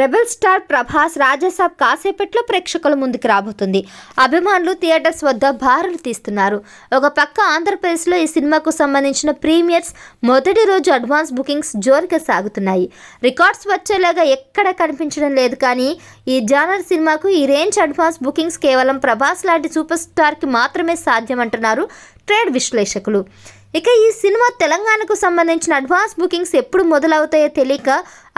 Rebel star Prabhas Raja Saab కాసేపట్లో ప్రేక్షకుల ముందుకు రాబోతుంది. అభిమానులు థియేటర్స్ వద్ద బారులు తీస్తున్నారు. ఒక పక్క ఆంధ్రప్రదేశ్లో ఈ సినిమాకు సంబంధించిన ప్రీమియర్స్ మొదటి రోజు అడ్వాన్స్ బుకింగ్స్ జోరుగా సాగుతున్నాయి. రికార్డ్స్ వచ్చేలాగా ఎక్కడ కనిపించడం లేదు కానీ ఈ జానర్ సినిమాకు ఈ రేంజ్ అడ్వాన్స్ బుకింగ్స్ కేవలం ప్రభాస్ లాంటి సూపర్ స్టార్కి మాత్రమే సాధ్యమంటున్నారు ట్రేడ్ విశ్లేషకులు. ఇక ఈ సినిమా తెలంగాణకు సంబంధించిన అడ్వాన్స్ బుకింగ్స్ ఎప్పుడు మొదలవుతాయో తెలియక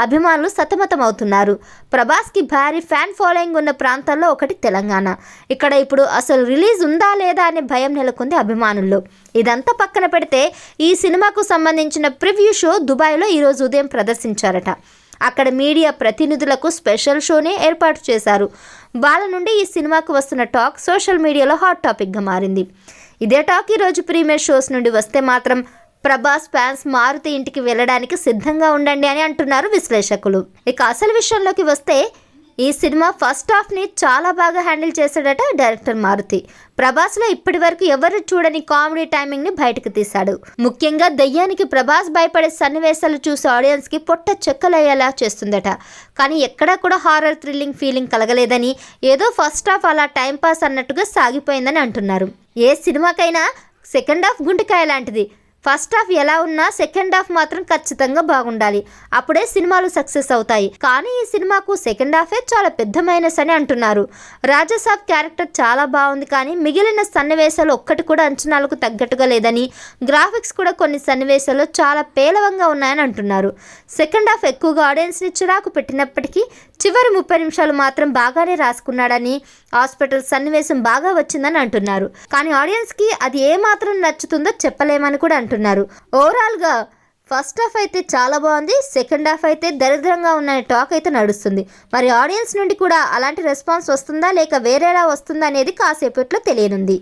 అభిమానులు సతమతం అవుతున్నారు ప్రభాస్కి భారీ ఫ్యాన్ ఫాలోయింగ్ ఉన్న ప్రాంతాల్లో ఒకటి తెలంగాణ. ఇక్కడ ఇప్పుడు అసలు రిలీజ్ ఉందా లేదా అనే భయం నెలకొంది అభిమానుల్లో. ఇదంతా పక్కన పెడితే ఈ సినిమాకు సంబంధించిన ప్రివ్యూ షో దుబాయ్లో ఈరోజు ఉదయం ప్రదర్శించారట. అక్కడ మీడియా ప్రతినిధులకు స్పెషల్ షోనే ఏర్పాటు చేశారు. వాళ్ళ నుండి ఈ సినిమాకు వస్తున్న టాక్ సోషల్ మీడియాలో హాట్ టాపిక్గా మారింది. ఇదే టాక్ ఈరోజు ప్రీమియర్ షోస్ నుండి వస్తే మాత్రం ప్రభాస్ ఫ్యాన్స్ మారుతి ఇంటికి వెళ్ళడానికి సిద్ధంగా ఉండండి అని అంటున్నారు విశ్లేషకులు. ఇక అసలు విషయంలోకి వస్తే ఈ సినిమా ఫస్ట్ హాఫ్ని చాలా బాగా హ్యాండిల్ చేశాడట డైరెక్టర్ మారుతి. ప్రభాస్లో ఇప్పటి వరకు ఎవరు చూడని కామెడీ టైమింగ్ని బయటకు తీశాడు. ముఖ్యంగా దయ్యానికి ప్రభాస్ భయపడే సన్నివేశాలు చూసి ఆడియన్స్కి పొట్ట చెక్కలయ్యేలా చేస్తుందట. కానీ ఎక్కడా కూడా హారర్ థ్రిల్లింగ్ ఫీలింగ్ కలగలేదని ఏదో ఫస్ట్ హాఫ్ అలా టైంపాస్ అన్నట్టుగా సాగిపోయిందని అంటున్నారు. ఏ సినిమాకైనా సెకండ్ హాఫ్ గుంటకాయ లాంటిది. ఫస్ట్ హాఫ్ ఎలా ఉన్నా సెకండ్ హాఫ్ మాత్రం ఖచ్చితంగా బాగుండాలి. అప్పుడే సినిమాలు సక్సెస్ అవుతాయి. కానీ ఈ సినిమాకు సెకండ్ హాఫే చాలా పెద్ద మైనస్ అని అంటున్నారు. రాజాసాబ్ క్యారెక్టర్ చాలా బాగుంది కానీ మిగిలిన సన్నివేశాలు ఒక్కటి కూడా అంచనాలకు తగ్గట్టుగా లేదని గ్రాఫిక్స్ కూడా కొన్ని సన్నివేశాలు చాలా పేలవంగా ఉన్నాయని అంటున్నారు. సెకండ్ హాఫ్ ఎక్కువగా ఆడియన్స్ని చిరాకు పెట్టినప్పటికీ చివరి ముప్పై నిమిషాలు మాత్రం బాగానే రాసుకున్నాడని హాస్పిటల్ సన్నివేశం బాగా వచ్చిందని అంటున్నారు. కానీ ఆడియన్స్కి అది ఏ మాత్రం నచ్చుతుందో చెప్పలేమని కూడా అంటున్నారు. ఓవరాల్గా ఫస్ట్ హాఫ్ అయితే చాలా బాగుంది. సెకండ్ హాఫ్ అయితే దరిద్రంగా ఉన్న టాక్ అయితే నడుస్తుంది. మరి ఆడియన్స్ నుండి కూడా అలాంటి రెస్పాన్స్ వస్తుందా? లేక వేరేలా వస్తుందా? అనేది కాసేపట్లో తెలియనుంది.